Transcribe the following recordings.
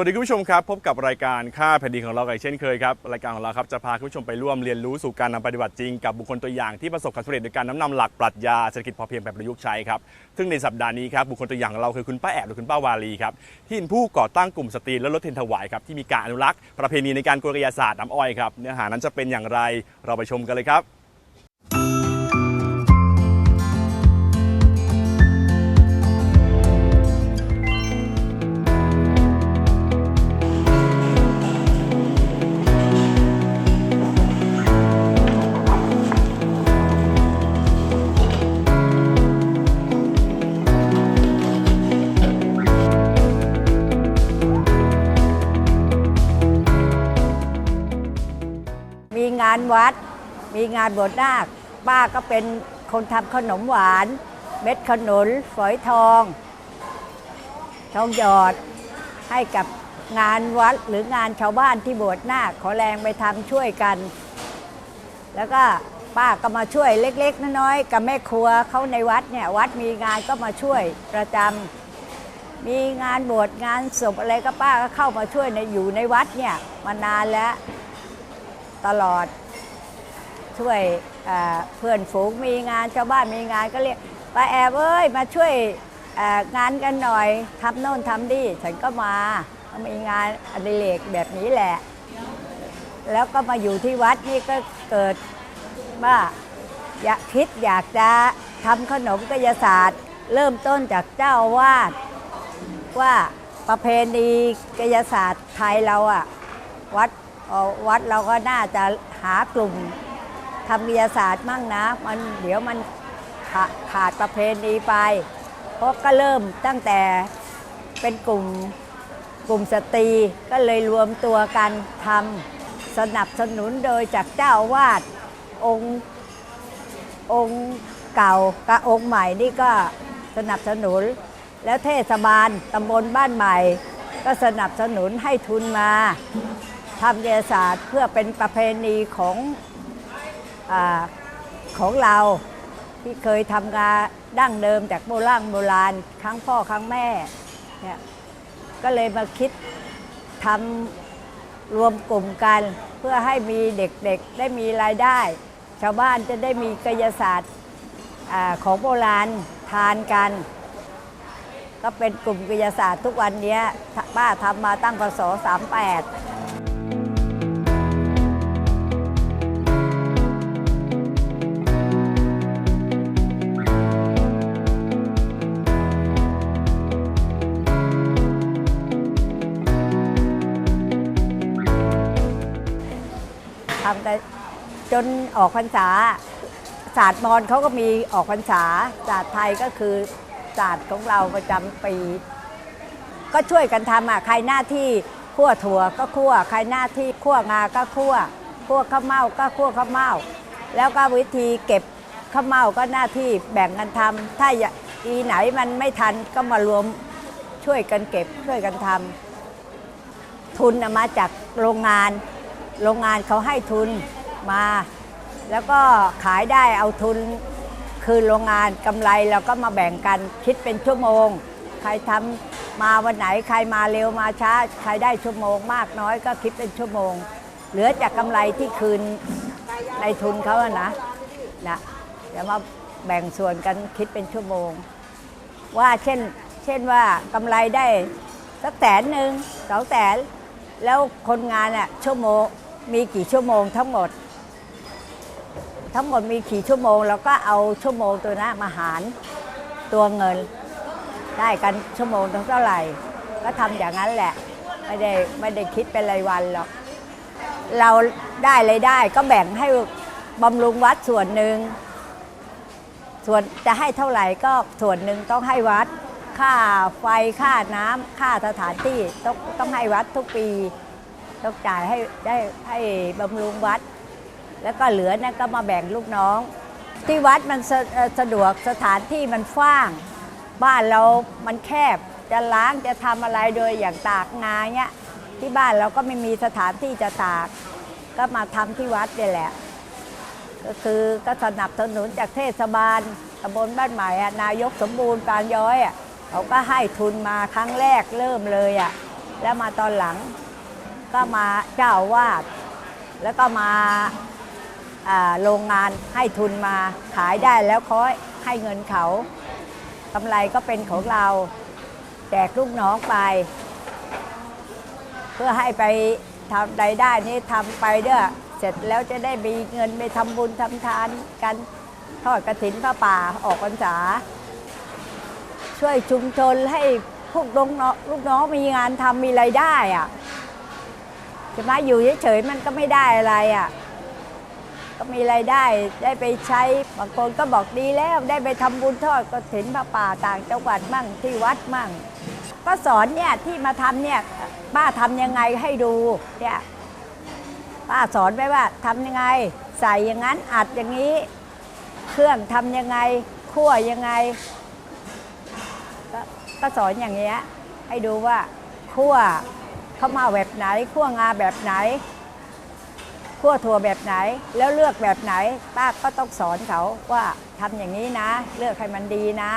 สวัสดีคุณผู้ชมครับ พบกับรายการค่าแผ่นดินของเรากันอีกเช่นเคยครับ รายการของเราครับจะพาคุณผู้ชมไปร่วมเรียนรู้สู่การนำปฏิบัติจริงกับบุคคลตัวอย่างที่ประสบความสำเร็จในการน้อมนำหลักปรัชญาเศรษฐกิจพอเพียงแบบประยุกต์ใช้ครับซึ่งในสัปดาห์นี้ครับบุคคลตัวอย่างของเราคือคุณป้าแอบหรือคุณป้าวาลีครับที่เป็นผู้ก่อตั้งกลุ่มสตรีและรถเทนถวายครับที่มีการอนุรักษ์ประเพณีในการกวนกระยาศาสตร์น้ำอ้อยครับเนื้อหานั้นจะเป็นอย่างไรเราไปชมกันเลยครับานวัด มีงานบวชนาคป้าก็เป็นคนทำขนมหวาน เม็ดขนุนฝอยทอง ทองหยอดให้กับงานวัดหรืองานชาวบ้านที่บวชนาคขอแรงไปทำช่วยกัน แล้วก็ป้าก็มาช่วยเล็ก ๆน้อยๆกับแม่ครัวเขาในวัดเนี่ยวัดมีงานก็มาช่วยประจำมีงานบวชงานศพอะไรก็ป้าก็เข้ามาช่วยในอยู่ในวัดเนี่ยมานานแล้วตลอด ช่วยเพื่อนฝูงมีงานชาวบ้านมีงานก็เรียกป้าแอบเอ้ยมาช่วยงานกันหน่อยทำโน่นทำนี่ฉันก็มามีงานอดิเรกแบบนี้แหละ แล้วก็มาอยู่ที่วัดนี่ก็เกิดว่าอยากคิดอยากจะทำขนมกายศาสตร์ เริ่มต้นจากเจ้าอาวาดว่าประเพณีกายศาสตร์ไทยเราอะวัดวัดเราก็น่าจะหากลุ่ม ทำวิทยาศาสตร์มั่งนะ มันเดี๋ยวมันขาขาดประเพณีไป เพราะก็เริ่มตั้งแต่เป็นกลุ่มกลุ่มสตรีก็เลยรวมตัวกันทำสนับสนุนโดยจากเจ้าวาดองค์องค์เก่ากับองค์ใหม่นี่ก็สนับสนุน แล้วเทศบาลตำบลบ้านใหม่ ก็สนับสนุนให้ทุนมาทำวิทยาศาสตร์เพื่อเป็นประเพณีของ อของเราที่เคยทำงานดั้งเดิมจากโบราณโบราณครั้งพ่อครั้งแม่เนี่ยก็เลยมาคิดทำรวมกลุ่มกัน เพื่อให้มีเด็กๆได้มีรายได้ ชาวบ้านจะได้มีกายศาสตร์อของโบราณทานกัน ก็เป็นกลุ่มกายศาสตร์ทุกวันนี้ป้าทำมาตั้งพศ38 จนออกพรรษาศาสตร์มอญเขาก็มีออกพรรษาศาสตร์ไทยก็คือศาสตร์ของเราประจำปี ก็ช่วยกันทำอะใครหน้าที่คั่วถั่วก็คั่วใครหน้าที่คั่วงาก็คั่วคั่วข้าวเม่าก็คั่วข้าวเม่าแล้วก็วิธีเก็บข้าวเม่าก็หน้าที่แบ่งกันทำถ้าอย่าอีไหนมันไม่ทันก็มารวมช่วยกันเก็บช่วยกันทำทุนมาจากโรงงาน โรงงานเขาให้ทุน มา แล้วก็ขายได้เอาทุนคืนโรงงานกำไรเราก็มาแบ่งกันคิดเป็นชั่วโมง ใครทำมาวันไหนใครมาเร็วมาช้า ใครได้ชั่วโมงมากน้อยก็คิดเป็นชั่วโมง เหลือจากกำไรที่คืนในทุนเขาอะนะนะเดี๋ยวมาแบ่งส่วนกันคิดเป็นชั่วโมง ว่าเช่นเช่นว่ากำไรได้สักแสนหนึ่งสองแสนแล้วคนงานอะชั่วโมงมีกี่ชั่วโมงทั้งหมด ทั้งหมดมีกี่ชั่วโมงเราก็เอาชั่วโมงตัวนั้นมาหารตัวเงิน ได้กันชั่วโมงเท่าไหร่ ก็ทำอย่างนั้นแหละ ไม่ได้ไม่ได้คิดเป็นรายวันหรอกเราได้เลยได้ก็แบ่งให้บำรุงวัดส่วนหนึ่งส่วนจะให้เท่าไหร่ก็ส่วนหนึ่งต้องให้วัด ค่าไฟค่าน้ำค่าสถานที่ต้องต้องให้วัดทุกปี ต้องจ่ายให้ได้ให้บำรุงวัด แล้วก็เหลือนั่นก็มาแบ่งลูกน้อง ที่วัดมันสะเอ่อสะดวกสถานที่มันฟ้าง บ้านเรามันแคบจะล้างจะทำอะไรโดยอย่างตากงาเนี้ยที่บ้านเราก็ไม่มีสถานที่จะตาก ก็มาทำที่วัดเนี่ยแหละ ก็คือก็สนับสนุนจากเทศบาลตำบลบ้านใหม่นายกสมบูรณ์ปานย้อยอะเขาก็ให้ทุนมาครั้งแรกเริ่มเลยอะแล้วมาตอนหลังก็มาเจ้าวาด แล้วก็มา โรงงานให้ทุนมาขายได้แล้วเขาให้เงินเขากำไรก็เป็นของเราแจกลูกน้องไป เพื่อให้ไปทำรายได้นี้ทำไปเด้อเสร็จแล้วจะได้มีเงินไปทำบุญทำทานกันทอดกระถินพระป่าออกพรรษา ช่วยชุมชนให้พวกลูกน้องลูกน้องมีงานทำมีรายได้อะจะมาอยู่เฉยๆมันก็ไม่ได้อะไรอะ ก็มีรายได้ได้ไปใช้บางคนก็บอกดีแล้วได้ไปทำบุญทอดกระถินพระป่าต่างจังหวัดมั่งที่วัดมั่ง ก็สอนเนี่ยที่มาทำเนี่ยป้าทำยังไงให้ดูเนี่ยป้าสอนไว้ว่าทำยังไง ใส่อย่างนั้นอัดอย่างนี้ เครื่องทำยังไงคั่วยังไงก็ก็สอนอย่างเงี้ยให้ดูว่าคั่วข้าวมาแบบไหนคั่วงาแบบไหน คั่วถั่วแบบไหน แล้วเลือกแบบไหน ป้าก็ต้องสอนเขาว่าทำอย่างนี้นะ เลือกให้มันดีนะ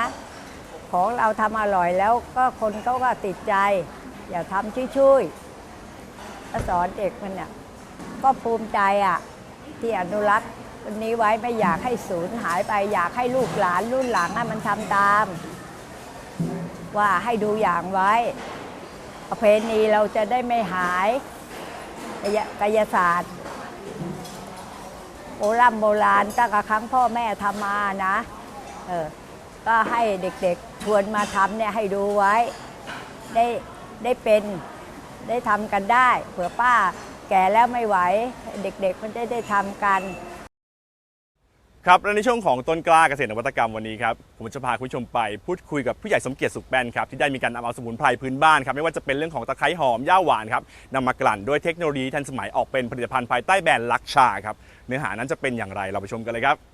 ของเราทำอร่อยแล้วก็คนเขาก็ติดใจ อย่าทำช่วยๆก็สอนเด็กมันเนี่ยก็ภูมิใจอะที่อนุรักษ์วันนี้ไว้ไม่อยากให้สูญหายไป อยากให้ลูกหลานรุ่นหลังมันทำตาม ว่าให้ดูอย่างไว้ ประเพณีเราจะได้ไม่หายกายศาสตร์ โบราณโบราณตั้งแต่ครั้งพ่อแม่ทำมานะเออก็ให้เด็กๆชวนมาทำเนี่ยให้ดูไว้ ได้ได้เป็นได้ทำกันได้ เผื่อป้าแก่แล้วไม่ไหว เด็กๆมันได้ได้ทำกัน ครับและในช่วงของต้นกล้าเกษตรนวัตกรรมวันนี้ครับผมจะพาคุณผู้ชมไปพูดคุยกับผู้ใหญ่สมเกียรติสุขแป้นครับที่ได้มีการนำเอาสมุนไพรพื้นบ้านครับไม่ว่าจะเป็นเรื่องของตะไคร้หอมย่าหวานครับนำมากลั่นด้วยเทคโนโลยีทันสมัยออกเป็นผลิตภัณฑ์ภายใต้แบรนด์ลักชาครับเนื้อหานั้นจะเป็นอย่างไรเราไปชมกันเลยครับ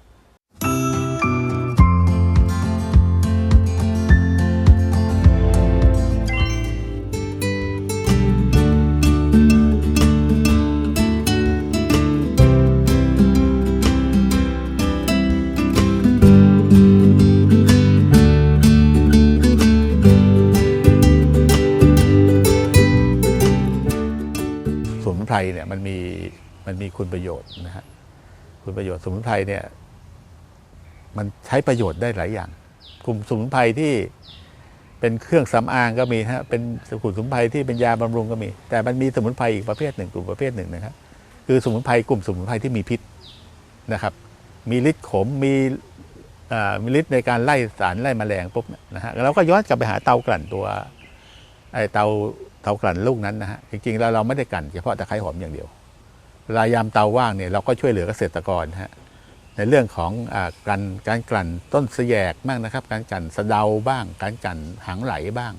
รเนี่ยมันมีมันมีคุณประโยชน์นะฮะคุณประโยชน์สมุนไพรเนี่ยมันใช้ประโยชน์ได้หลายอย่าง กลุ่มสมุนไพรที่เป็นเครื่องสำอางก็มีฮะเป็นกลุ่มสมุนไพรที่เป็นยาบำรุงก็มี แต่มันมีสมุนไพรอีกประเภทหนึ่งกลุ่มประเภทหนึ่งนะครับคือสมุนไพรกลุ่มสมุนไพรที่มีพิษนะครับ มีฤทธิ์ขมมีมีฤทธิ์ในการไล่สารไล่แมลงปุ๊บเนี่ยนะฮะเราก็ย้อนกลับไปหาเตากลั่นตัวไอ้เตา เตากลั่นลูกนั้นนะฮะจริงๆแล้วเราไม่ได้กลั่นเฉพาะตะไคร้หอมอย่างเดียวเวลายามเตาว่างเนี่ยเราก็ช่วยเหลือเกษตรกรนะฮะในเรื่องของอการการกลั่นต้นเสแยกบ้างนะครับ การกลั่นสะเดาบ้าง การกลั่นหางไหลบ้าง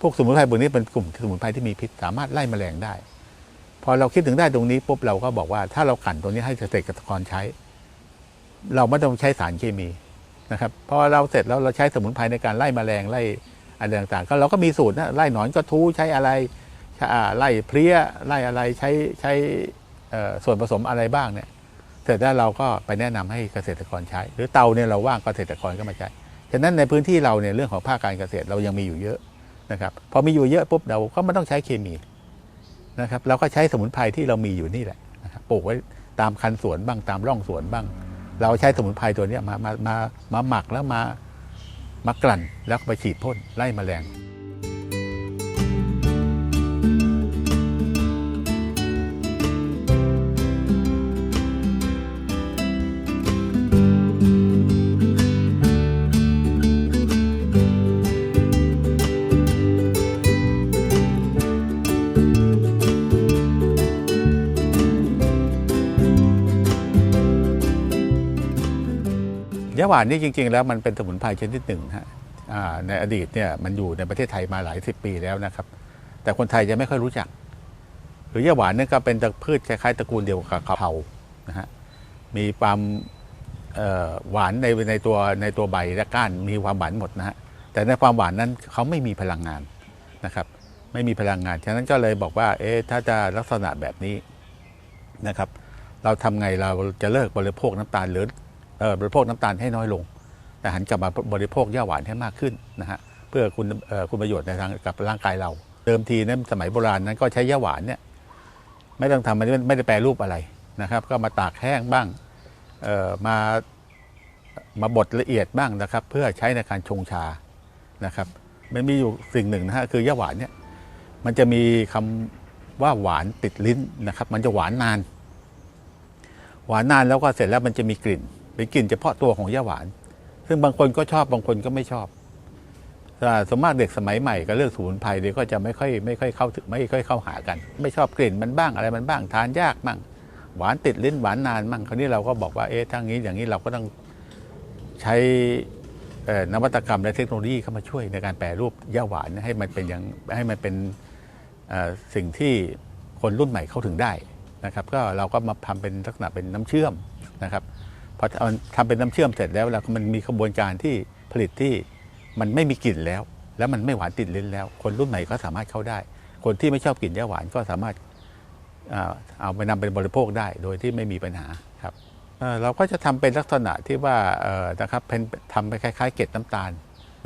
พวกสมุนไพรพวกนี้เป็นกลุ่มสมุนไพรที่มีพิษสามารถไล่แมลงได้ พอเราคิดถึงได้ตรงนี้ปุ๊บเราก็บอกว่าถ้าเรากลั่นตัวนี้ให้เกษตรกรใช้ เราไม่ต้องใช้สารเคมีนะครับพอเราเสร็จแล้วเราใช้สมุนไพรในการไล่แมลงไล่ อะไรต่างๆ ก็เราก็มีสูตรนะไล่หนอนกระทู้ใช้อะไรไล่เพลี้ยไล่อะไรใช้ใช้ส่วนผสมอะไรบ้างเนี่ยเสร็จแล้วเราก็ไปแนะนำให้เกษตรกรใช้ หรือเตาเนี่ยเราว่างเกษตรกรก็มาใช้ฉะนั้นในพื้นที่เราเนี่ยเรื่องของภาคการเกษตรเรายังมีอยู่เยอะนะครับพอมีอยู่เยอะปุ๊บเราก็ไม่ต้องใช้เคมีนะครับเราก็ใช้สมุนไพรที่เรามีอยู่นี่แหละนะครับปลูกไว้ตามคันสวนบ้างตามร่องสวนบ้าง เราใช้สมุนไพรตัวนี้มามามามาหมักแล้วมา มากลั่นแล้วไปฉีดพ่นไล่แมลง หวานนี่จริง ๆ แล้วมันเป็นสมุนไพรชนิดหนึ่งฮะในอดีตเนี่ยมันอยู่ในประเทศไทยมาหลายสิบปีแล้วนะครับ แต่คนไทยจะไม่ค่อยรู้จัก หรือยาหวานนี่ก็เป็นตระพืชคล้ายๆตระกูลเดียวกับกะเพรานะฮะมีความหวานในในตัวในตัวใบและก้านมีความหวานหมดนะฮะแต่ในความหวานนั้นเขาไม่มีพลังงานนะครับ ไม่มีพลังงานฉะนั้นก็เลยบอกว่า เอ๊ะถ้าจะลักษณะแบบนี้นะครับ เราทำไงเราจะเลิกบริโภคน้ำตาลหรือ บริโภคน้ำตาลให้น้อยลงแต่หันกลับมาบริโภคหญ้าหวานให้มากขึ้นนะฮะเพื่อคุณคุณประโยชน์ในทางกับร่างกายเรา เดิมทีนั้นสมัยโบราณนั้นก็ใช้ย่าหวานเนี่ยไม่ต้องทำมันไม่ได้แปรรูปอะไรนะครับ ก็มาตากแห้งบ้างมามาบดละเอียดบ้างนะครับ เพื่อใช้ในการชงชานะครับมันมีอยู่สิ่งหนึ่งนะฮะคือย่าหวานเนี่ยมันจะมีคำว่าหวานติดลิ้นนะครับ มันจะหวานนาน หวานนานแล้วก็เสร็จแล้วมันจะมีกลิ่น เป็นกลิ่นเฉพาะตัวของย่าหวาน ซึ่งบางคนก็ชอบบางคนก็ไม่ชอบแต่สมมากเด็กสมัยใหม่ก็เลือกสมุนไพรเดี๋ยวก็จะไม่ค่อยไม่ค่อยเข้าถึงไม่ค่อยเข้าหากัน ไม่ชอบกลิ่นมันบ้างอะไรมันบ้างทานยากบ้างหวานติดลิ้นหวานนานบ้างคราวนี้เราก็บอกว่าเอ๊ะถ้างี้อย่างนี้เราก็ต้องใช้นวัตกรรมและเทคโนโลยีเข้ามาช่วยในการแปรรูปย่าหวานให้มันเป็นอย่างให้มันเป็นสิ่งที่คนรุ่นใหม่เข้าถึงได้นะครับ ก็เราก็มาทำเป็นลักษณะเป็นน้ำเชื่อมนะครับ อเอาทำเป็นน้ำเชื่อมเสร็จแล้วแล้วมันมีกระบวนการที่ผลิตที่มันไม่มีกลิ่นแล้ว แล้วมันไม่หวานติดลิ้นแล้ว คนรุ่นใหม่ก็สามารถเข้าได้ คนที่ไม่ชอบกลิ่นย่าหวานก็สามารถเอาไปนำเป็นบริโภคได้โดยที่ไม่มีปัญหาครับเเราก็จะทำเป็นลักษณะที่ว่านะครับเป็นทำไปคล้าย ๆ เกล็ดน้ำตาล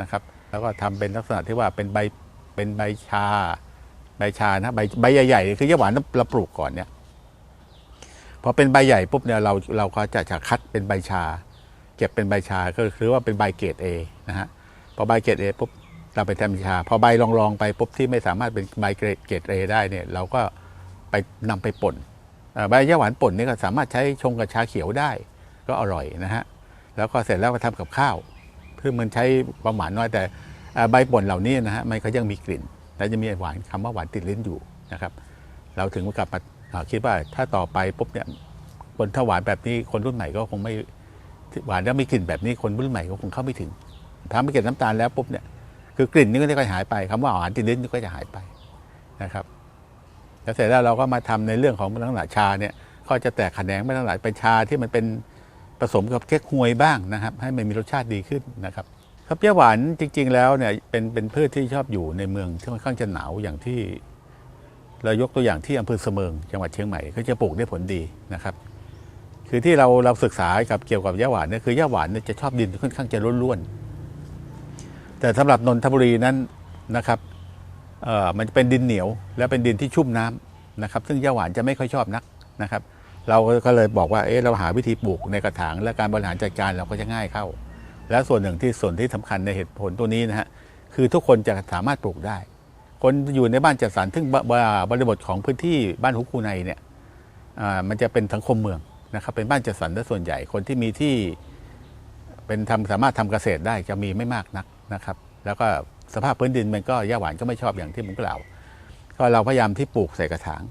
นะครับ แล้วก็ทำเป็นลักษณะที่ว่าเป็นใบเป็นใบชาใบชานะใบใบใหญ่ๆคือย่าหวานเราปลูกก่อนเนี่ย พอเป็นใบใหญ่ปุ๊บเนี่ยเราเราก็จะจะคัดเป็นใบชา เก็บเป็นใบชาก็คือว่าเป็นใบเกรดเอนะฮะพอใบเกรดเอปุ๊บเราไปทำชา พอใบรองๆไปปุ๊บที่ไม่สามารถเป็นใบเกรดเกรดเอได้เนี่ยเราก็ไปนำไปป่นใบย่าหวานป่นนี่ก็สามารถใช้ชงกับชาเขียวได้ ก็อร่อยนะฮะแล้วก็เสร็จแล้วก็ทำกับข้าวคือมันใช้ความหวานน้อยแต่ใบป่นเหล่านี้นะฮะมันก็ยังมีกลิ่น และจะมีหวานคำว่าหวานติดลิ้นอยู่นะครับ เราถึงกลับมา คิดว่าถ้าต่อไปปุ๊บเนี่ยคนถ้าหวานแบบนี้คนรุ่นใหม่ก็คงไม่หวานแล้วมีกลิ่นแบบนี้คนรุ่นใหม่ก็คงเข้าไม่ถึงทำให้เกิดน้ำตาลแล้วปุ๊บเนี่ยคือกลิ่นนี่ก็จะหายไปคำว่าหวานติดลิ้นนี่ก็จะหายไปนะครับ แล้วเสร็จแล้วเราก็มาทำในเรื่องของลักษณะชาเนี่ยก็จะแตกแขนงไม่ทั้งหลายเป็นชาที่มันเป็นผสมกับเก๊กฮวยบ้างนะครับ ให้มันมีรสชาติดีขึ้นนะครับครับย่าหวานจริง ๆ แล้วเนี่ยเป็นเป็นพืชที่ชอบอยู่ในเมืองที่ค่อนข้างจะหนาวอย่างที่ เรายกตัวอย่างที่อำเภอเสมิงจังหวัดเชียงใหม่ก็จะปลูกได้ผลดีนะครับ คือที่เราเราศึกษากับเกี่ยวกับย่าหวานเนี่ยคือย่าหวานเนี่ยจะชอบดินค่อนข้างจะร่วนๆแต่สำหรับนนทบุรีนั้นนะครับเอ่อมันจะเป็นดินเหนียว และเป็นดินที่ชุ่มน้ำนะครับ ซึ่งย่าหวานจะไม่ค่อยชอบนักนะครับ เราก็เลยบอกว่าเอ๊ะเราหาวิธีปลูกในกระถาง และการบริหารจัดการเราก็จะง่ายเข้า และส่วนหนึ่งที่ส่วนที่สำคัญในเหตุผลตัวนี้นะฮะคือทุกคนจะสามารถปลูกได้ คนอยู่ในบ้านจัดสรรซึ่งบบริบทของพื้นที่บ้านฮุกคูในเนี่ยมันจะเป็นสังคมเมืองนะครับเป็นบ้านจัดสรรและส่วนใหญ่คนที่มีที่เป็นทำสามารถทำเกษตรได้จะมีไม่มากนักนะครับ แล้วก็สภาพพื้นดินมันก็ย่าหวานก็ไม่ชอบอย่างที่ผมกล่าวก็เราพยายามที่ปลูกใส่กระถาง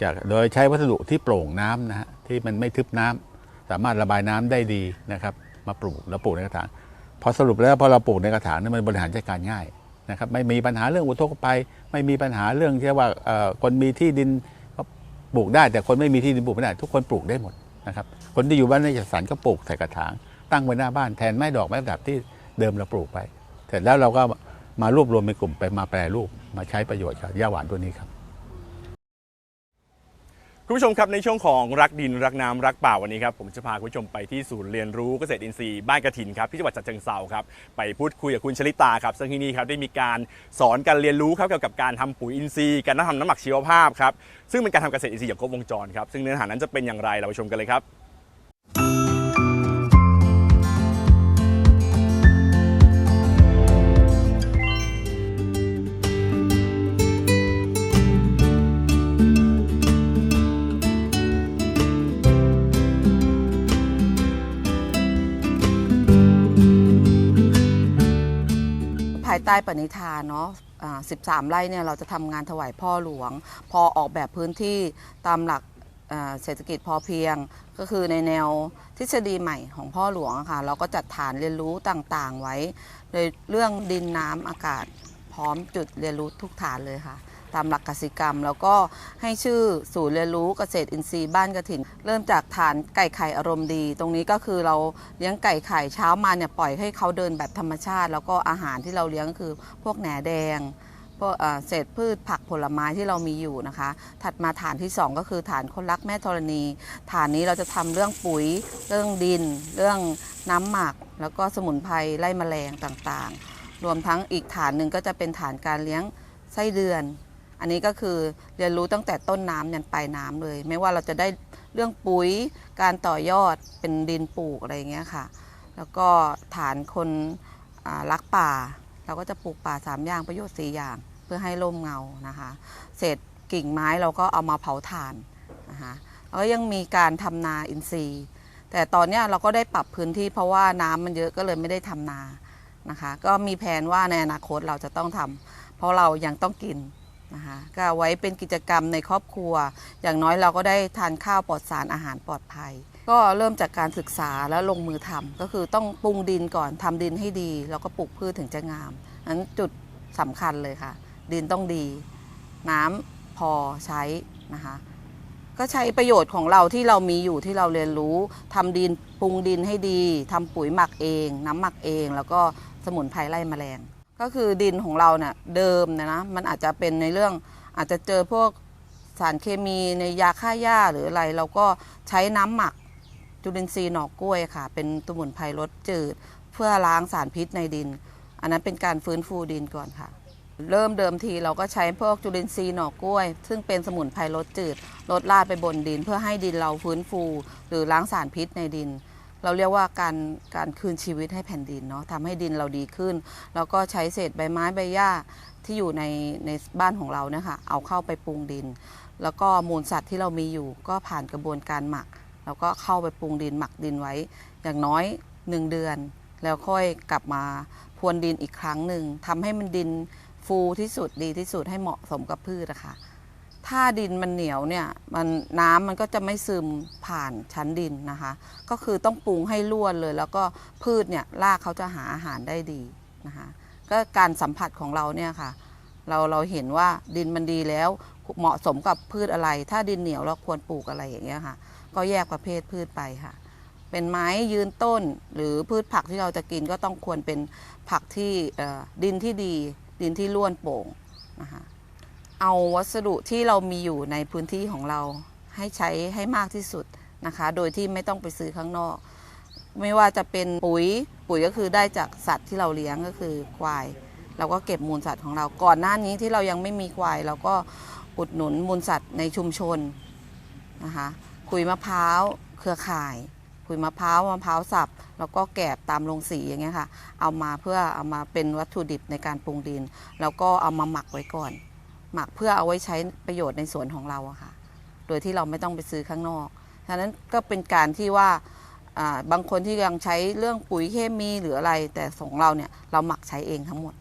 จากโดยใช้วัสดุที่โปร่งน้ำนะฮะที่มันไม่ทึบน้ำสามารถระบายน้ำได้ดีนะครับ มาปลูกแล้วปลูกในกระถางพอสรุปแล้วพอเราปลูกในกระถางนั้นมันบริหารจัดการง่าย นะครับไม่มีปัญหาเรื่องอุทกภัยไม่มีปัญหาเรื่องที่ว่าคนมีที่ดินปลูกได้ แต่คนไม่มีที่ดินปลูกไม่ได้ ทุกคนปลูกได้หมดนะครับคนที่อยู่บ้านในจัดสรรก็ปลูกใส่กระถาง ตั้งไว้หน้าบ้านแทนไม้ดอกไม้ประดับที่เดิมเราปลูกไป เสร็จแล้วเราก็มารวบรวมเป็นกลุ่มไปมาแปรรูปมาใช้ประโยชน์กับย่าหวานตัวนี้ครับ คุณผู้ชมครับในช่วงของรักดินรักน้ำรักป่าวันนี้ครับผมจะพาคุณผู้ชมไปที่ศูนย์เรียนรู้เกษตรอินทรีย์บ้านกระถินครับที่จังหวัดฉะเชิงเซาครับไปพูดคุยกับคุณชลิตาครับซึ่งที่นี่ครับได้มีการสอนการเรียนรู้ครับเกี่ยวกับการทำปุ๋ยอินทรีย์การทำน้ำหมักชีวภาพครับซึ่งเป็นการทำเกษตรอินทรีย์อย่างครบวงจรครับซึ่งเนื้อหานั้นจะเป็นอย่างไรเราไปชมกันเลยครับายใต้ปณิธานเนาะ13 ไร่เนี่ยเราจะทำงานถวายพ่อหลวง พอออกแบบพื้นที่ตามหลักเศรษฐกิจพอเพียง ก็คือในแนวทฤษฎีใหม่ของพ่อหลวงค่ะ เราก็จัดฐานเรียนรู้ต่างๆไว้ โดยเรื่องดินน้ำอากาศพร้อมจุดเรียนรู้ทุกฐานเลยค่ะ ตามหลักกสิกรรม แล้วก็ให้ชื่อศูนย์เรียนรู้เกษตรอินทรีย์บ้านกระถิ่น เริ่มจากฐานไก่ไข่อารมณ์ดี ตรงนี้ก็คือเราเลี้ยงไก่ไข่เช้ามาเนี่ยปล่อยให้เขาเดินแบบธรรมชาติ แล้วก็อาหารที่เราเลี้ยงก็คือพวกแหนแดงพวกเศษพืชผักผลไม้ที่เรามีอยู่นะคะ ถัดมาฐานที่ 2 ก็คือฐานคนรักแม่ธรณี ฐานนี้เราจะทำเรื่องปุ๋ย เรื่องดิน เรื่องน้ำหมัก แล้วก็สมุนไพรไล่แมลงต่างๆ รวมทั้งอีกฐานหนึ่งก็จะเป็นฐานการเลี้ยงไส้เดือน อันนี้ก็คือเรียนรู้ตั้งแต่ต้นน้ำยันปลายน้ำเลย ไม่ว่าเราจะได้เรื่องปุ๋ยการต่อยอดเป็นดินปลูกอะไรอย่างเงี้ยค่ะ แล้วก็ฐานคนรักป่า เราก็จะปลูกป่าสามอย่างประโยชน์สี่อย่างเพื่อให้ร่มเงานะคะเศษกิ่งไม้เราก็เอามาเผาถ่านนะคะแล้วก็ยังมีการทำนาอินทรีย์ แต่ตอนเนี้ยเราก็ได้ปรับพื้นที่เพราะว่าน้ำมันเยอะก็เลยไม่ได้ทำนานะคะ ก็มีแผนว่าในอนาคตเราจะต้องทำเพราะเรายังต้องกิน นะคะก็เอาไว้เป็นกิจกรรมในครอบครัว อย่างน้อยเราก็ได้ทานข้าวปลอดสารอาหารปลอดภัย ก็เริ่มจากการศึกษาแล้วลงมือทำก็คือต้องปรุงดินก่อนทำดินให้ดี แล้วก็ปลูกพืชถึงจะงามนั้นจุดสำคัญเลยค่ะ ดินต้องดี น้ำพอใช้นะคะก็ใช้ประโยชน์ของเราที่เรามีอยู่ที่เราเรียนรู้ทำดินปรุงดินให้ดีทำปุ๋ยหมักเอง น้ำหมักเอง แล้วก็สมุนไพรไล่แมลง ก็คือดินของเราเนี่ยเดิมนะนะมันอาจจะเป็นในเรื่องอาจจะเจอพวกสารเคมีในยาฆ่าหญ้าหรืออะไร เราก็ใช้น้ำหมักจุลินทรีย์หนอกกล้วยค่ะ เป็นสมุนไพรรสจืด เพื่อล้างสารพิษในดิน อันนั้นเป็นการฟื้นฟูดินก่อนค่ะ เริ่มเดิมทีเราก็ใช้พวกจุลินทรีย์หนอกกล้วย ซึ่งเป็นสมุนไพรรสจืดลดราดไปบนดิน เพื่อให้ดินเราฟื้นฟู หรือล้างสารพิษในดิน เราเรียกว่าการการคืนชีวิตให้แผ่นดินเนาะทำให้ดินเราดีขึ้น แล้วก็ใช้เศษใบไม้ใบหญ้าที่อยู่ในในบ้านของเราเนี่ยค่ะเอาเข้าไปปรุงดิน แล้วก็มูลสัตว์ที่เรามีอยู่ก็ผ่านกระบวนการหมัก แล้วก็เข้าไปปรุงดินหมักดินไว้ อย่างน้อยหนึ่งเดือน แล้วค่อยกลับมาพรวนดินอีกครั้งหนึ่งทำให้มันดินฟูที่สุดดีที่สุดให้เหมาะสมกับพืชอะค่ะ ถ้าดินมันเหนียวเนี่ยมันน้ำมันก็จะไม่ซึมผ่านชั้นดินนะคะ ก็คือต้องปรุงให้ล้วนเลย แล้วก็พืชเนี่ยรากเขาจะหาอาหารได้ดีนะคะก็การสัมผัสของเราเนี่ยค่ะ เราเราเห็นว่าดินมันดีแล้วเหมาะสมกับพืชอะไร ถ้าดินเหนียวเราควรปลูกอะไรอย่างเงี้ยค่ะ ก็แยกประเภทพืชไปค่ะ เป็นไม้ยืนต้นหรือพืชผักที่เราจะกินก็ต้องควรเป็นผักที่ดินที่ดี ดินที่ร่วนโป่งนะคะ เอาวัสดุที่เรามีอยู่ในพื้นที่ของเราให้ใช้ให้มากที่สุดนะคะ โดยที่ไม่ต้องไปซื้อข้างนอก ไม่ว่าจะเป็นปุ๋ยปุ๋ยก็คือได้จากสัตว์ที่เราเลี้ยงก็คือควายเราก็เก็บมูลสัตว์ของเรา ก่อนหน้านี้ที่เรายังไม่มีควายเราก็อุดหนุนมูลสัตว์ในชุมชนนะคะคุยมะพร้าวเครือข่าย คุยมะพร้าวมะพร้าวสับแล้วก็แกบตามโรงสีอย่างเงี้ยค่ะ เอามาเพื่อเอามาเป็นวัตถุดิบในการปรุงดิน แล้วก็เอามาหมักไว้ก่อน หมักเพื่อเอาไว้ใช้ประโยชน์ในสวนของเราอะค่ะ โดยที่เราไม่ต้องไปซื้อข้างนอกฉะนั้นก็เป็นการที่ว่าบางคนที่ยังใช้เรื่องปุ๋ยเคมีหรืออะไร แต่ของเราเนี่ยเราหมักใช้เองทั้งหมด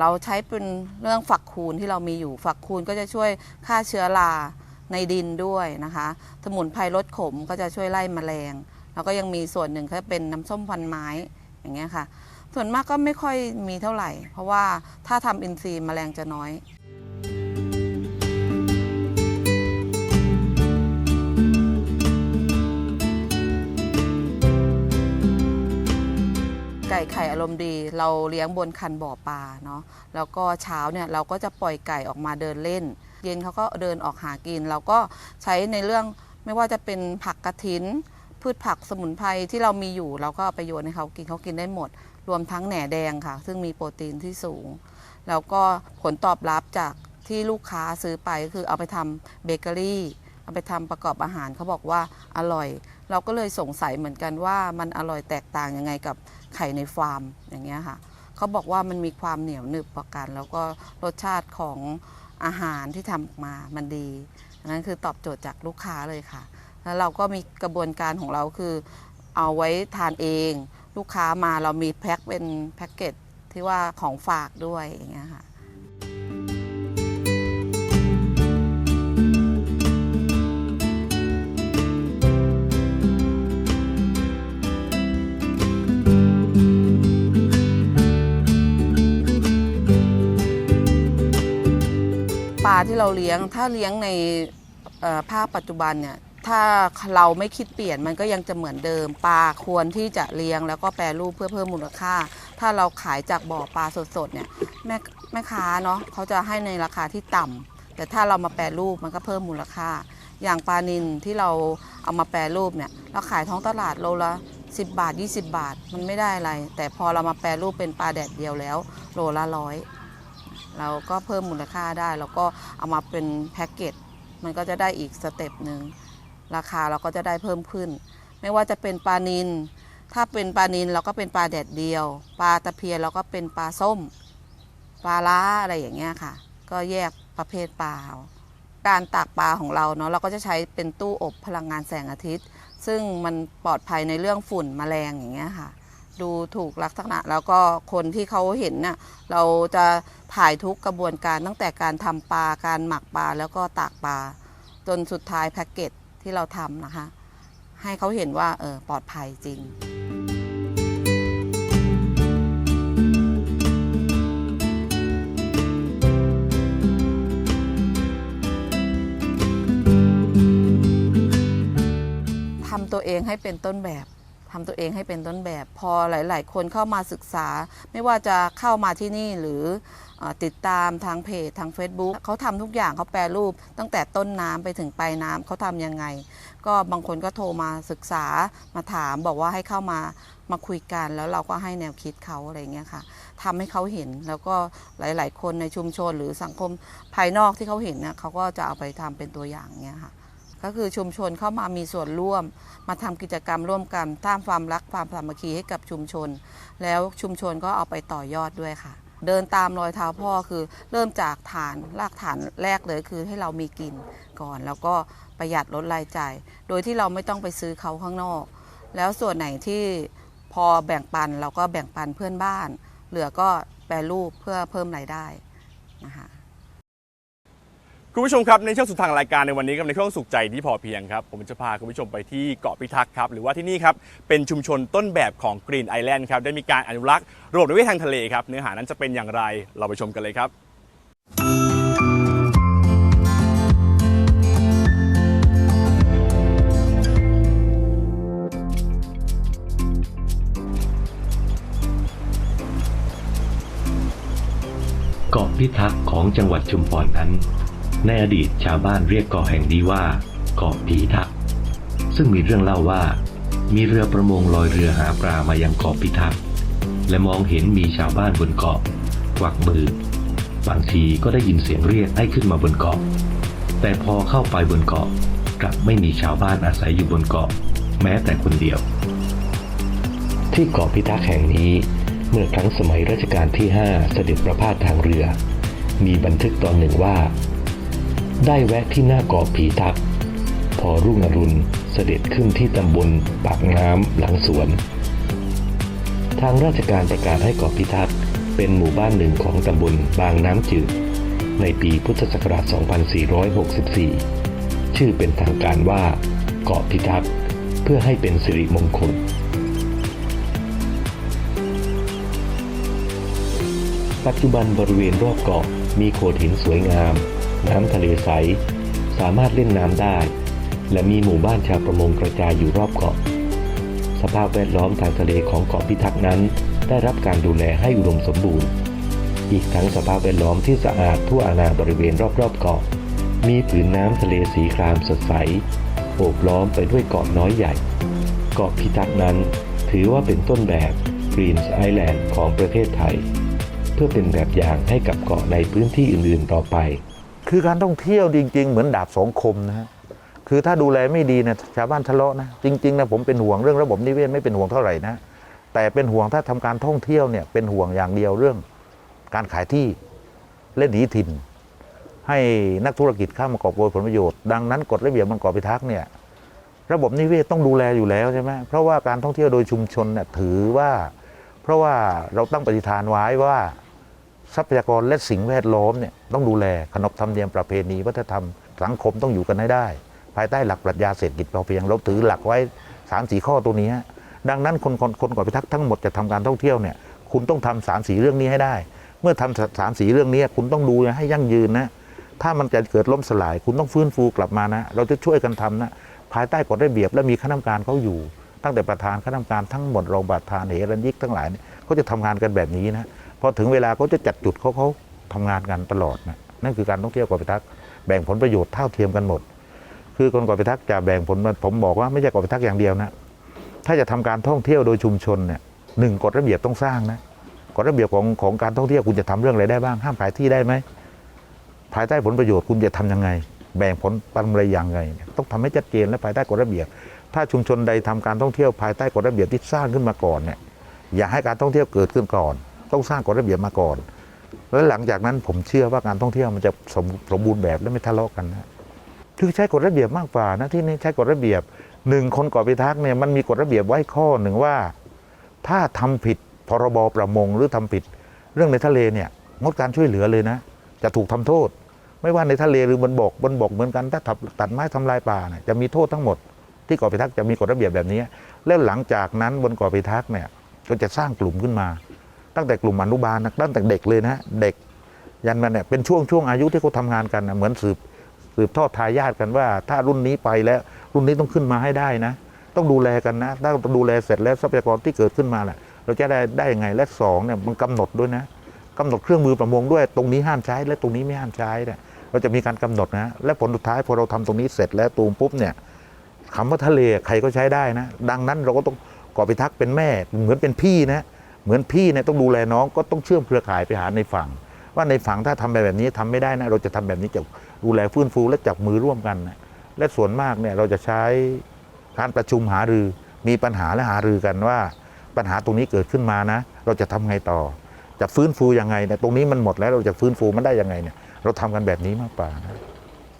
เราใช้เป็นเรื่องฝักคูณที่เรามีอยู่ฝักคูณก็จะช่วยฆ่าเชื้อราในดินด้วยนะคะ สมุนไพรลดขมก็จะช่วยไล่แมลง แล้วก็ยังมีส่วนหนึ่งก็เป็นน้ำส้มพันไม้อย่างเงี้ยค่ะ ส่วนมากก็ไม่ค่อยมีเท่าไหร่ เพราะว่าถ้าทำอินทรีย์แมลงจะน้อย ไก่ไข่อารมณ์ดี เราเลี้ยงบนคันบ่อปลาเนาะแล้วก็เช้าเนี่ยเราก็จะปล่อยไก่ออกมาเดินเล่น เย็นเขาก็เดินออกหากิน เราก็ใช้ในเรื่องไม่ว่าจะเป็นผักกระถิน พืชผักสมุนไพรที่เรามีอยู่ เราก็เอาไปโยนให้เขากินเขากินได้หมด รวมทั้งแหน่แดงค่ะ ซึ่งมีโปรตีนที่สูง แล้วก็ผลตอบรับจากที่ลูกค้าซื้อไปก็คือเอาไปทำเบเกอรี่เอาไปทำประกอบอาหารเขาบอกว่าอร่อย เราก็เลยสงสัยเหมือนกันว่ามันอร่อยแตกต่างยังไงกับ ไข่ในฟาร์มอย่างเงี้ยค่ะเขาบอกว่ามันมีความเหนียวหนึบประกัน แล้วก็รสชาติของอาหารที่ทำออกมามันดีนนั้นคือตอบโจทย์จากลูกค้าเลยค่ะ แล้วเราก็มีกระบวนการของเราคือ เอาไว้ทานเอง ลูกค้ามาเรามีแพ็คเป็นแพ็กเกจที่ว่าของฝากด้วยอย่างเงี้ยค่ะ ที่เราเลี้ยง ถ้าเลี้ยงในภาคปัจจุบันเนี่ยถ้าเราไม่คิดเปลี่ยนมันก็ยังจะเหมือนเดิมปลาควรที่จะเลี้ยงแล้วก็แปรรูปเพื่อเพิ่มมูลค่า ถ้าเราขายจากบ่อปลาสดๆเนี่ยแม่แม่ค้าเนาะเขาจะให้ในราคาที่ต่ำแต่ถ้าเรามาแปรรูปมันก็เพิ่มมูลค่า อย่างปลานินที่เราเอามาแปรรูปเนี่ยเราขายท้องตลาดโลละ10 บาท 20 บาท มันไม่ได้อะไร แต่พอเรามาแปรรูปเป็นปลาแดดเดียวแล้ว โลละร้อย เราก็เพิ่มมูลค่าได้ แล้วก็เอามาเป็นแพ็กเกจมันก็จะได้อีกสเต็ปหนึ่งราคาเราก็จะได้เพิ่มขึ้น ไม่ว่าจะเป็นปลานินถ้าเป็นปลานินเราก็เป็นปลาแดดเดียว ปลาตะเพียนเราก็เป็นปลาส้ม ปลาล้าอะไรอย่างเงี้ยค่ะ ก็แยกประเภทปลาการตากปลาของเราเนาะเราก็จะใช้เป็นตู้อบพลังงานแสงอาทิตย์ ซึ่งมันปลอดภัยในเรื่องฝุ่นแมลงอย่างเงี้ยค่ะ ดูถูกลักษณะ แล้วก็คนที่เขาเห็นน่ะเราจะถ่ายทุกกระบวนการตั้งแต่การทำปลาการหมักปลาแล้วก็ตากปลาจนสุดท้ายแพ็กเกจที่เราทำนะคะ ให้เขาเห็นว่าเออปลอดภัยจริงทำตัวเองให้เป็นต้นแบบ ทำตัวเองให้เป็นต้นแบบ พอหลาย ๆ คนเข้ามาศึกษา ไม่ว่าจะเข้ามาที่นี่หรืออติดตามทางเพจทาง Facebook เขาทำทุกอย่างเขาแปรรูป ตั้งแต่ต้นน้ำไปถึงปลายน้ำเขาทำยังไง ก็บางคนก็โทรมาศึกษามาถามบอกว่าให้เข้ามามาคุยกันแล้วเราก็ให้แนวคิดเขาอะไรเงี้ยค่ะทำให้เขาเห็นแล้วก็หลาย ๆ คนในชุมชนหรือสังคมภายนอกที่เขาเห็นเนี่ยเขาก็จะเอาไปทำเป็นตัวอย่างเงี้ยค่ะ ก็คือชุมชนเข้ามามีส่วนร่วม มาทำกิจกรรมร่วมกันสร้างความรักความสามัคคีให้กับชุมชน แล้วชุมชนก็เอาไปต่อยอดด้วยค่ะ เดินตามรอยเท้าพ่อคือเริ่มจากฐานรากฐานแรกเลยคือให้เรามีกินก่อน แล้วก็ประหยัดลดรายจ่าย โดยที่เราไม่ต้องไปซื้อเขาข้างนอก แล้วส่วนไหนที่พอแบ่งปันเราก็แบ่งปันเพื่อนบ้าน เหลือก็แปรรูปเพื่อเพิ่มรายได้นะคะ คุณผู้ชมครับในช่วงสุดทางรายการในวันนี้กับในช่วงสุขใจที่พอเพียงครับผมจะพาคุณผู้ชมไปที่เกาะพิทักษ์ครับหรือว่าที่นี่ครับเป็นชุมชนต้นแบบของ Green Island ครับได้มีการอนุรักษ์ระบบนิเวศทางทะเลครับเนื้อหานั้นจะเป็นอย่างไรเราไปชมกันเลยครับเกาะพิทักษ์ของจังหวัดชุมพรนั้น ในอดีตชาวบ้านเรียกเกาะแห่งนี้ว่าเกาะผีทักษ์ซึ่งมีเรื่องเล่าว่า มีเรือประมงลอยเรือหาปลามายังเกาะพิทักษ์และมองเห็นมีชาวบ้านบนเกาะกวักมือ บางทีก็ได้ยินเสียงเรียกให้ขึ้นมาบนเกาะ แต่พอเข้าไปบนเกาะกลับไม่มีชาวบ้านอาศัยอยู่บนเกาะ แม้แต่คนเดียว ที่เกาะพิทักษ์แห่งนี้เมื่อครั้งสมัยรัชกาลที่ 5 เสด็จประพาสทางเรือ มีบันทึกตอนหนึ่งว่า ได้แวะที่หน้าเกาะผีทัก พอรุ่งอรุณเสด็จขึ้นที่ตำบลปากน้ำหลังสวน ทางราชการประกาศให้เกาะพิทักษ์เป็นหมู่บ้านหนึ่งของตำบลบางน้ำจืด ในปีพุทธศักราช 2464 ชื่อเป็นทางการว่าเกาะพิทักษ์เพื่อให้เป็นสิริมงคล ปัจจุบันบริเวณรอบเกาะมีโขดหินสวยงาม น้ำทะเลใส สามารถเล่นน้ำได้ และมีหมู่บ้านชาวประมงกระจายอยู่รอบเกาะ สภาพแวดล้อมทางทะเลของเกาะพิทักษ์นั้น ได้รับการดูแลให้อุดมสมบูรณ์ อีกทั้งสภาพแวดล้อมที่สะอาดทั่วอาณาบริเวณรอบๆเกาะ มีผืนน้ำทะเลสีครามสดใส โอบล้อมไปด้วยเกาะน้อยใหญ่ เกาะพิทักษ์นั้น ถือว่าเป็นต้นแบบ Greens Island ของประเทศไทย เพื่อเป็นแบบอย่างให้กับเกาะในพื้นที่อื่นๆต่อไป คือการท่องเที่ยวจริง ๆ เหมือนดาบสองคมนะฮะคือถ้าดูแลไม่ดีนะชาวบ้านทะเลาะนะจริงๆนะผมเป็นห่วงเรื่องระบบนิเวศไม่เป็นห่วงเท่าไหร่นะแต่เป็นห่วงถ้าทำการท่องเที่ยวเนี่ยเป็นห่วงอย่างเดียวเรื่องการขายที่เล่นหนีถิ่น ให้นักธุรกิจเข้ามากอบโกยผลประโยชน์ดังนั้นกฎระเบียบมันก่อพิทักษ์เนี่ยระบบนิเวศต้องดูแลอยู่แล้วใช่ไหมเพราะว่าการท่องเที่ยวโดยชุมชนเนี่ยถือว่า เพราะว่าเราตั้งปฏิฐานไว้ว่า ทรัพยากรและสิ่งแวดล้อมเนี่ยต้องดูแลขนบธรรมเนียมประเพณีวัฒนธรรมสังคมต้องอยู่กันให้ได้ ภายใต้หลักปรัชญาเศรษฐกิจพอเพียงเราถือหลักไว้3ามสี่ข้อตัวนี้ ดังนั้นคนคนคนก่อพิทักษ์ทั้งหมดจะทำการท่องเที่ยวเนี่ยคุณต้องทำสามสีเรื่องนี้ให้ได้ เมื่อทำสามสีเรื่องนี้คุณต้องดูให้ยั่งยืนนะถ้ามันจะเกิดล้มสลาย คุณต้องฟื้นฟูกลับมานะ เราจะช่วยกันทำนะภายใต้กฎระเบียบและมีคณะกรรมการเขาอยู่ ตั้งแต่ประธานคณะกรรมการทั้งหมดรองประธานเหรัญยิกทั้งหลายเนี่ยเขาจะทำงานกันแบบนี้นะ พอถึงเวลาเขาจะจัดจุดเขาเขาทำงานกันตลอดนะนั่นคือการท่องเที่ยวก่อพิทักษ์แบ่งผลประโยชน์เท่าเทียมกันหมด คือคนก่อพิทักษ์จะแบ่งผลผมบอกว่าไม่ใช่ก่อพิทักษ์อย่างเดียวนะถ้าจะทำการท่องเที่ยวโดยชุมชนเนี่ยหนึ่งกฎระเบียบต้องสร้างนะกฎระเบียบของของการท่องเที่ยวคุณจะทำเรื่องอะไรได้บ้างห้ามขายที่ได้ไหมภายใต้ผลประโยชน์คุณจะทำยังไง แบ่งผลกำไรอย่างไงต้องทำให้ชัดเจนและภายใต้กฎระเบียบ ถ้าชุมชนใดทำการท่องเที่ยวภายใต้กฎระเบียบที่สร้างขึ้นมาก่อนเนี่ยอย่าให้การท่องเที่ยวเกิดขึ้นก่อน ต้องสร้างกฎระเบียบมาก่อน แล้วหลังจากนั้นผมเชื่อว่าการท่องเที่ยวมันจะสมสมบูรณ์แบบและไม่ทะเลาะกันนะคือใช้กฎระเบียบมากกว่านะที่นี่ใช้กฎระเบียบหนึ่งคนก่อพิทักษ์เนี่ยมันมีกฎระเบียบไว้ข้อหนึ่งว่า ถ้าทำผิดพรบประมงหรือทำผิด เรื่องในทะเลเนี่ยงดการช่วยเหลือเลยนะ จะถูกทำโทษ ไม่ว่าในทะเลหรือบนบกบนบกเหมือนกันถ้าตัดไม้ทำลายป่าเนี่ยจะมีโทษทั้งหมด ที่กาะพิทักษ์จะมีกฎระเบียบแบบนี้ แล้วหลังจากนั้นบนกาะพิทักษ์เนี่ยก็จะสร้างกลุ่มขึ้นมา ตั้งแต่กลุ่มอนุบาลตั้งแต่เด็กเลยนะเด็กยันมันเนี่ยเป็นช่วงช่วงอายุที่เขาทำงานกันนะเหมือนสืบสืบทอดทายาทกันว่า ถ้ารุ่นนี้ไปแล้วรุ่นนี้ต้องขึ้นมาให้ได้นะ ต้องดูแลกันนะถ้าดูแลเสร็จแล้วทรัพยากรที่เกิดขึ้นมาแหละเราจะได้ได้ยังไงและสองเนี่ยมันกำหนดด้วยนะกำหนดเครื่องมือประมงด้วย ตรงนี้ห้ามใช้และตรงนี้ไม่ห้ามใช้เนี่ยเราจะมีการกำหนดนะ และผลสุดท้ายพอเราทำตรงนี้เสร็จแล้วตูมปุ๊บเนี่ยคำว่าทะเลใครก็ใช้ได้นะ ดังนั้นเราก็ต้องก่อพิทักษ์เป็นแม่เหมือนเป็นพี่นะ เหมือนพี่เนี่ยต้องดูแลน้องก็ต้องเชื่อมเครือข่ายไปหาในฝั่ง ว่าในฝั่งถ้าทำแบบนี้ทำไม่ได้นะเราจะทำแบบนี้จะดูแลฟื้นฟูและจับมือร่วมกันนะและส่วนมากเนี่ยเราจะใช้การประชุมหารือมีปัญหาและหารือกันว่า ปัญหาตรงนี้เกิดขึ้นมานะ เราจะทำไงต่อ จะฟื้นฟูยังไงเนี่ยตรงนี้มันหมดแล้วเราจะฟื้นฟูมันได้ยังไงเนี่ยเราทำกันแบบนี้มากกว่านะ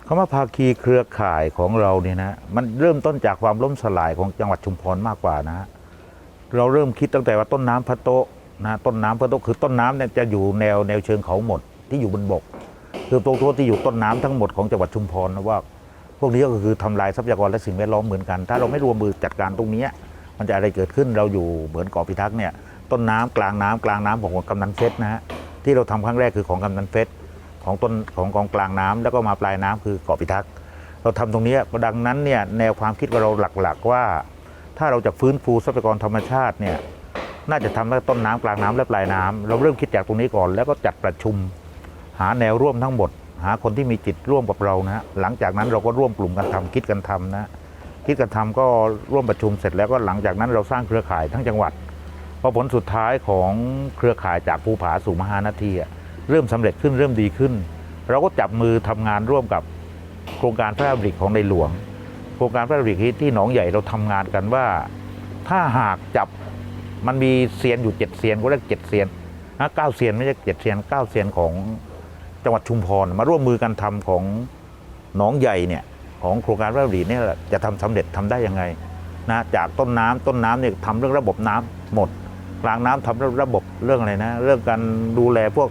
คำว่าภาคีเครือข่ายของเราเนี่ยนะมันเริ่มต้นจากความล้มสลายของจังหวัดชุมพรมากกว่านะ เราเริ่มคิดตั้งแต่ว่าต้นน้ำพระโต๊ะนะต้นน้ำพระโต๊ะคือต้นน้ำเนี่ยจะอยู่แนวแนวเชิงเขาหมดที่อยู่บนบก คือตรงตัวที่อยู่ต้นน้ำทั้งหมดของจังหวัดชุมพรนะว่า พวกนี้ก็คือทำลายทรัพยากรและสิ่งแวดล้อมเหมือนกัน ถ้าเราไม่รวมมือจัดการตรงนี้มันจะอะไรเกิดขึ้นเราอยู่เหมือนเกาะพิทักษ์เนี่ยต้นน้ำกลางน้ำกลางน้ำของกำนันเฟสนะฮะที่เราทำครั้งแรกคือของกำนันเฟสของต้นของกองกลางน้ำแล้วก็มาปลายน้ำคือเกาะพิทักษ์เราทำตรงนี้ดังนั้นเนี่ยแนวความคิดของเราหลัก ๆ ว่า ถ้าเราจะฟื้นฟูทรัพยากรธรรมชาติเนี่ยน่าจะทำตั้งต่ต้นน้ำกลางน้ำและปลายน้ำเราเริ่มคิดจากตรงนี้ก่อน แล้วก็จัดประชุม หาแนวร่วมทั้งหมด หาคนที่มีจิตร่วมกับเรานะฮะหลังจากนั้นเราก็ร่วมกลุ่มกันทำคิดกันทำนะคิดกันทำก็ร่วมประชุมเสร็จแล้วก็หลังจากนั้นเราสร้างเครือข่ายทั้งจังหวัดพอผลสุดท้ายของเครือข่ายจากภูผาสู่มหานาทีเริ่มสำเร็จขึ้นเริ่มดีขึ้น เราก็จับมือทำงานร่วมกับโครงการพระราชดำริของในหลวง ครงการพระราชดำริที่หนองใหญ่เราทำงานกันว่า ถ้าหากจับมันมีเซียนอยู่เจ็ดเซียนก็เรียกเจ็ดเซียนนะเก้าเซียนไม่ใช่เจ็ดเซียนเก้าเซียนของจังหวัดชุมพรมาร่วมมือกันทำของหนองใหญ่เนี่ยของโครงการพระราชดำริเนี่ยจะทำสำเร็จทำได้ยังไงนะจากต้นน้ำต้นน้ำเนี่ยทำเรื่องระบบน้ำหมดกลางน้ำทำเรื่องระบบเรื่องอะไรนะ เรื่องการดูแลพวก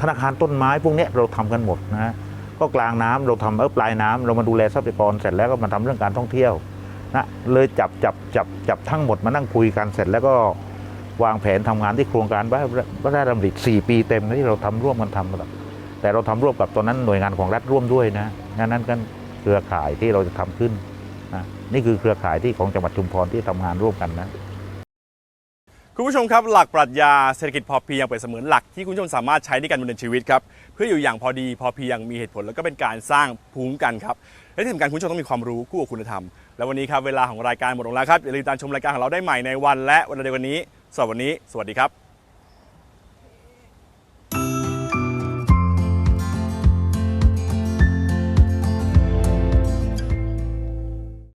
ธนาคารต้นไม้พวกนี้เราทำกันหมดนะ ก็กลางน้ำเราทำเออปลายน้ำเรามาดูแลทรัพยากรเสร็จแล้วก็มาทำเรื่องการท่องเที่ยวนะเลยจับจับจับจับทั้งหมดมานั่งคุยกันเสร็จแล้วก็วางแผนทำงานที่โครงการพระพระราชดำริ4ปีเต็มที่เราทำร่วมกันทำแต่เราทำร่วมกับตอนนั้นหน่วยงานของรัฐร่วมด้วยนะงั้นนั้นกันเครือข่ายที่เราจะทำขึ้นนะนี่คือเครือข่ายที่ของจังหวัดชุมพรที่ทำงานร่วมกันนะ คุณผู้ชมครับหลักปรัชญาเศรษฐกิจพอเพียงเปรียบเสมือนหลักที่คุณผู้ชมสามารถใช้ในการดำเนินชีวิตครับเพื่ออยู่อย่างพอดีพอเพียงมีเหตุผลแล้วก็เป็นการสร้างภูมิคุ้มกันครับและที่สำคัญคุณผู้ชมต้องมีความรู้คู่กับคุณธรรม และวันนี้ครับเวลาของรายการหมดลงแล้วครับอย่าลืมตามชมรายการของเราได้ใหม่ในวันและวันเดียวกันนี้สำหรับวันนี้ สวัสดีครับ